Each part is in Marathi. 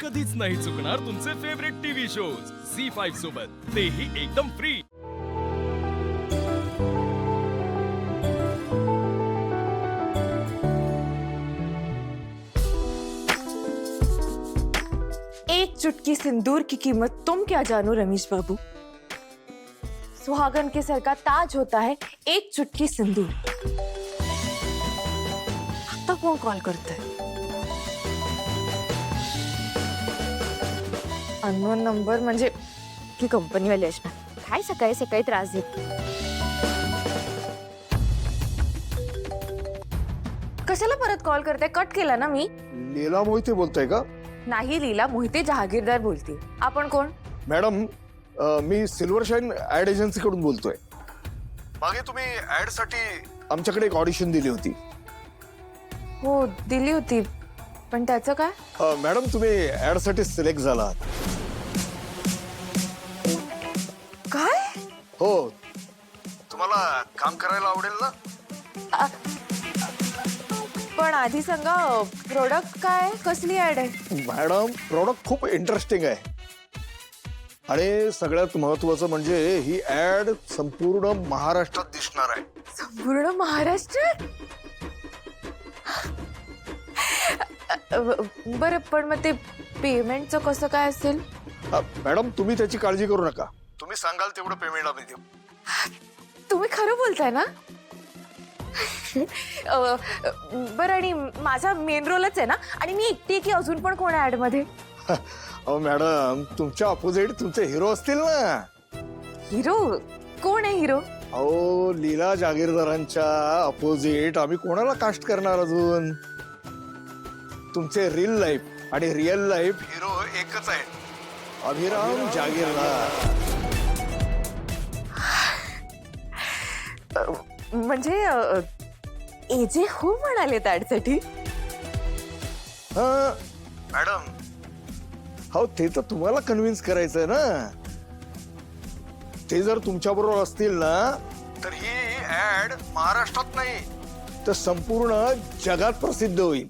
कधीच नाही चुकणार तुमचे favourite TV shows Zee five सोबत. तेही एकदम फ्री एक चुटकी सिंदूर की कीमत तुम क्या जानो, रमेश बाबू? सुहागन के सर का ताज होता है एक चुटकी सिंदूर। आता कोण कॉल करतंय अननोन नंबर म्हणजे की कंपनीवाले असणार काय सकाळी सकाळी त्रास देत. कशाला परत कॉल करते? कट केला ना मी? लीला मोहिते बोलतोय का? नाही लीला मोहिते जहागीरदार बोलते. आपण कोण? मॅडम अ, मी सिल्वर शाईन ऍड एजन्सी कडून बोलतोय. मागे तुम्ही ऍडसाठी आमच्याकडे एक ऑडिशन दिली होती. हो दिली होती. पण त्याचं काय? अ, मॅडम तुम्ही ऍडसाठी सिलेक्ट झाला काय आधी सांगा प्रोडक्ट काय? कसली ऍड आहे? मॅडम प्रॉडक्ट खूप इंटरेस्टिंग आहे. आणि सगळ्यात महत्वाचं म्हणजे ही ऍड संपूर्ण महाराष्ट्रात दिसणार आहे. संपूर्ण महाराष्ट्रात बरं पण मग ते पेमेंटचं कसं काय असेल? अ, मॅडम तुम्ही त्याची काळजी करू नका. तुम्ही सांगाल तेवढं पेमेंट आम्ही देऊ. तुम्ही खरं बोलताय ना? अ, बरं आणि माझा मेन रोलच आहे ना? आणि मी एकटी की अजून पण कोण ऍडमध्ये अहो मॅडम तुमच्या अपोजिट तुमचे हिरो असतील ना. हिरो कोण आहे हिरो अहो लीला जागीरदारांच्या अपोजिट आम्ही कोणाला कास्ट करणार अजून? तुमचे रिअल लाईफ आणि रिअल लाईफ हिरो एकच आहे अभिराम जागीरदार. म्हणजे एजे हो म्हणाले ऍडसाठी हा. मॅडम हो ते तर तुम्हाला कन्व्हिन्स करायचंय ना. ते जर तुमच्या बरोबर असतील ना तर ही ऍड महाराष्ट्रात नाही तर संपूर्ण जगात प्रसिद्ध होईल.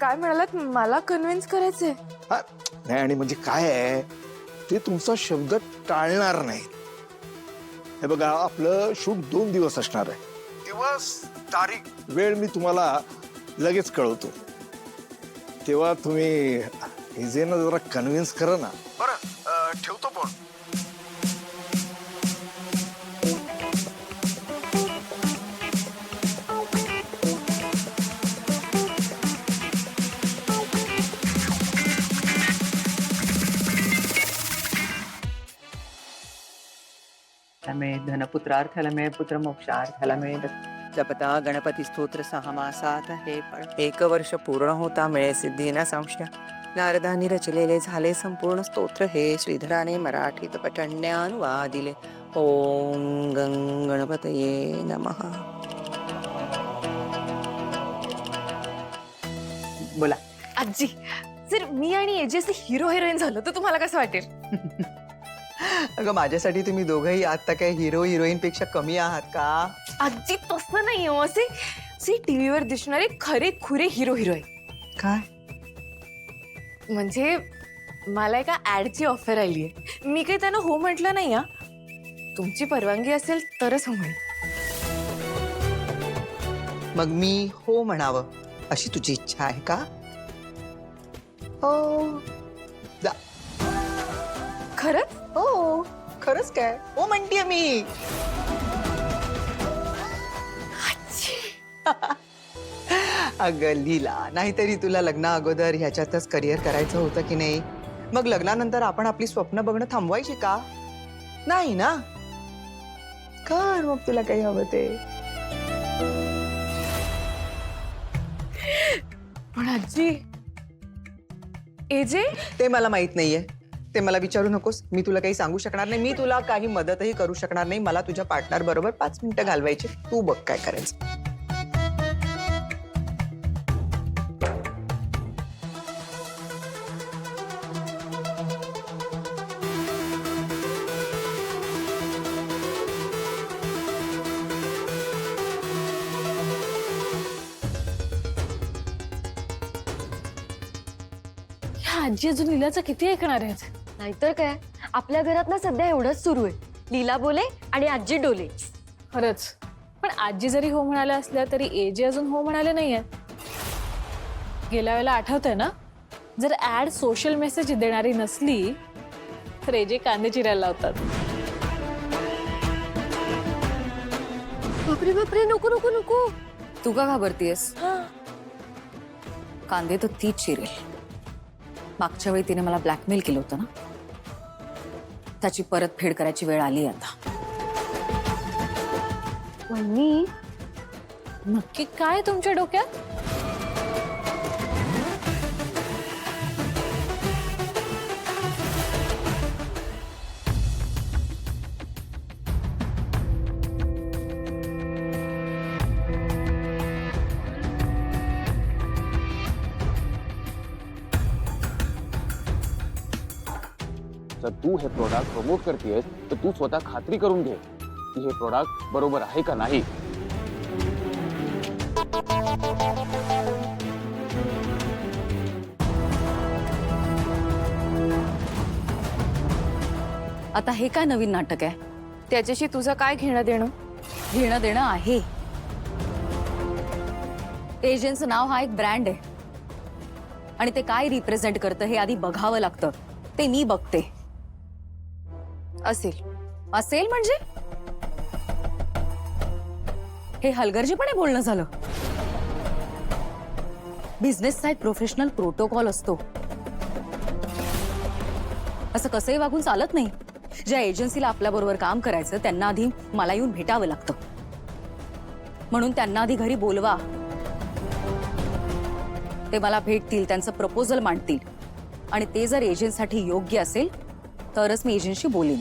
काय म्हणालात? मला कन्व्हिन्स करायचंय. हा, नाही आणि म्हणजे काय आहे ते तुमचा शब्द टाळणार नाही हे बघा आपलं शूट दोन दिवस असणार आहे. दिवस तारीख. वेळ मी तुम्हाला लगेच कळवतो. तेव्हा तुम्ही इजेना जरा कन्व्हिन्स करा ना धनपुत्रार्थाला मिळे पुत्र मोक्षार्थाला मिळे जपता गणपती स्तोत्र सहा मासात हे पण एक वर्ष पूर्ण होता मिळे सिद्धी न संशय। नारदानी रचलेले झाले संपूर्ण स्तोत्र हे श्रीधराने मराठीत पठण्यानुवादिले। ओम गंग गणपतये नमः। बोला. आजी जर मी आणि एजे असे हिरो हिरोईन झालो तर तुम्हाला कसं वाटेल? अगं माझ्यासाठी तुम्ही दोघंही आता काय हिरो हिरोईन पेक्षा कमी आहात का? आजी तसं नाही हो. असे असे टीव्हीवर दिसणारे खरे खुरे हिरो हिरोईन काय? म्हणजे मला एका ऍडची ऑफर आली आहे. मी काही त्यांना हो म्हटलं नाही हा. तुमची परवानगी असेल तरच हो म्हणे. मग मी हो म्हणावं अशी तुझी इच्छा आहे का? हो. जा. खरंच? हो खरंच काय? हो म्हणतीये मी. अगं लीला नाहीतरी तुला लग्ना अगोदर ह्याच्यातच करिअर करायचं होतं की नाही? मग लग्नानंतर आपण आपली स्वप्न बघणं थांबवायची का? नाही ना? कर मग तुला काही हवं ते. पण आजी एजे ते मला माहीत नाहीये. ते मला विचारू नकोस. मी तुला काही सांगू शकणार नाही. मी तुला काही मदतही करू शकणार नाही. मला तुझ्या पार्टनर बरोबर पाच मिनिटं घालवायची. तू बघ काय करायचं. आजी अजून लीलाचं किती ऐकणार आहेत? नाहीतर काय? आपल्या घरात ना सध्या एवढंच सुरू आहे. लीला बोले आणि आजी डोले. खरंच. पण आजी जरी हो म्हणाल्या असल्या तरी एजे अजून हो म्हणाले नाहीये गेल्या वेळेला आठवतंय ना? जर ऍड सोशल मेसेज देणारी नसली तर एजे कांदे चिरायला लावतात. बापरे बापरे नको नको नको. तू का घाबरतीयस? कांदे तर तीच चिरेल. मागच्या वेळी तिने मला ब्लॅकमेल केलं होतं ना. त्याची परतफेड करायची वेळ आली आता. वहिनी नक्की काय तुमच्या डोक्यात? जर तू हे प्रोडक्ट प्रमोट करतेस तर तू स्वतः खात्री करून घे की हे प्रोडक्ट बरोबर आहे का नाही. आता हे काय नवीन नाटक आहे? त्याच्याशी तुझं काय घेणं देणं? घेणं देणं आहे. एजंटचं नाव हा एक ब्रँड आहे. आणि ते काय रिप्रेझेंट करतं हे आधी बघावं लागतं. ते मी बघते. असेल. असेल म्हणजे? हे हलगर्जीपणे बोलणं झालं. बिझनेसचा एक प्रोफेशनल प्रोटोकॉल असतो. असं कसंही वागून चालत नाही. ज्या एजन्सीला आपल्या बरोबर काम करायचं त्यांना आधी मला येऊन भेटावं लागतं. म्हणून त्यांना आधी घरी बोलवा. ते मला भेटतील त्यांचं प्रपोजल मांडतील. आणि ते जर एजंटसाठी योग्य असेल तरच मी एजंटशी बोलेन.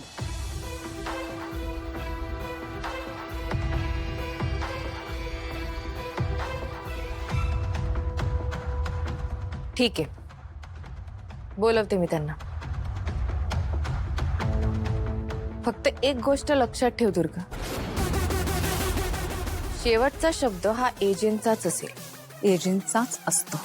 ठीक आहे. बोलवते मी त्यांना. फक्त एक गोष्ट लक्षात ठेव दुर्गा. शेवटचा शब्द हा एजंटचाच असेल. एजंटचाच असतो.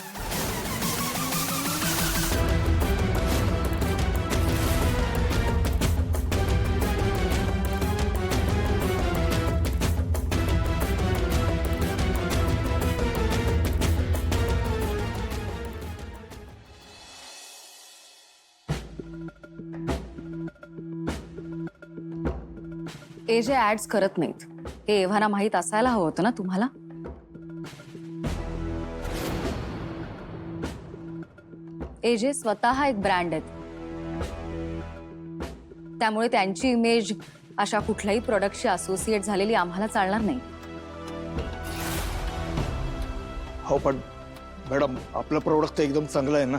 ए जे ऍड्स करत नाहीत हे एव्हाना माहीत असायला हवं होतं ना तुम्हाला? एजे स्वतः एक ब्रँड आहेत त्यामुळे त्यांची इमेज अशा कुठल्याही प्रोडक्टशी असोसिएट झालेली आम्हाला चालणार नाही. हो पण मॅडम आपलं प्रोडक्ट एकदम चांगलं आहे ना?